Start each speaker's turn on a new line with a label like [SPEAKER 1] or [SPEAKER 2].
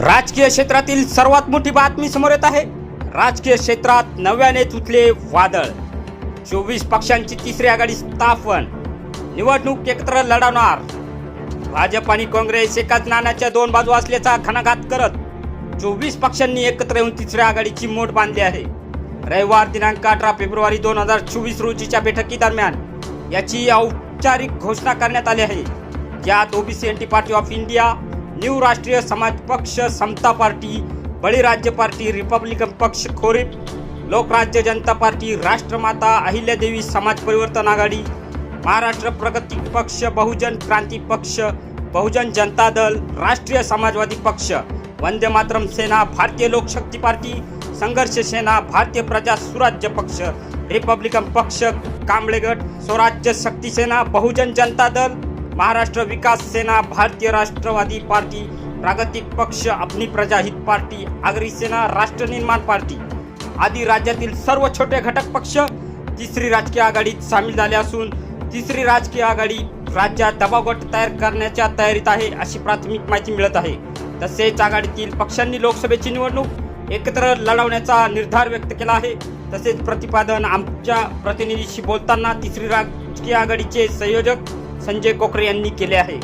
[SPEAKER 1] राजकीय क्षेत्रातील सर्वात मोठी बातमी समोर येत आहे. राजकीय क्षेत्रात नव्याने तुटले वादळ. चोवीस पक्षांची तिसरी आघाडी स्थापन. निवडणूक एकत्र लढवणार. भाजप आणि काँग्रेस एकाच नाण्याच्या दोन बाजू असल्याचा घणाघात करत चोवीस पक्षांनी एकत्र येऊन तिसऱ्या आघाडीची मोठ बांधली आहे. रविवार दिनांक अठरा फेब्रुवारी दोन हजार चोवीस रोजीच्या बैठकीदरम्यान याची औपचारिक घोषणा करण्यात आली आहे. यात OBC N T party of India new Rashtriya Samaj Paksha Samata party Balirajya party Republican Paksha खोरीप Lokrajya Janata party राष्ट्रमाता Ahilyadevi समाज परिवर्तन आघाडी महाराष्ट्र प्रगती पक्ष बहुजन क्रांती पक्ष बहुजन जनता दल राष्ट्रीय समाजवादी पक्ष वंदे मातरम सेना भारतीय लोकशक्ती पार्टी संघर्ष सेना भारतीय प्रजा सुराज्य पक्ष रिपब्लिकन पक्ष कांबळेगट स्वराज्य शक्ती सेना बहुजन जनता दल महाराष्ट्र विकास सेना भारतीय राष्ट्रवादी पार्टी प्रागतिक पक्ष अपनी प्रजाहित पार्टी आगरी सेना राष्ट्र निर्माण पार्टी. आदी राज्यातील सर्व छोटे घटक पक्ष तिसरी राजकीय आघाडीत सामील झाले असून तिसरी राजकीय आघाडी राज्यात दबाव गट तयार करण्याच्या तयारीत आहे अशी प्राथमिक माहिती मिळत आहे. तसेच आघाडीतील पक्षांनी लोकसभेची निवडणूक एकत्र लढवण्याचा निर्धार व्यक्त केला आहे. तसेच प्रतिपादन आमच्या प्रतिनिधीशी बोलताना तिसरी राजकीय आघाडीचे संयोजक संजय कोकरे यांनी केले आहे.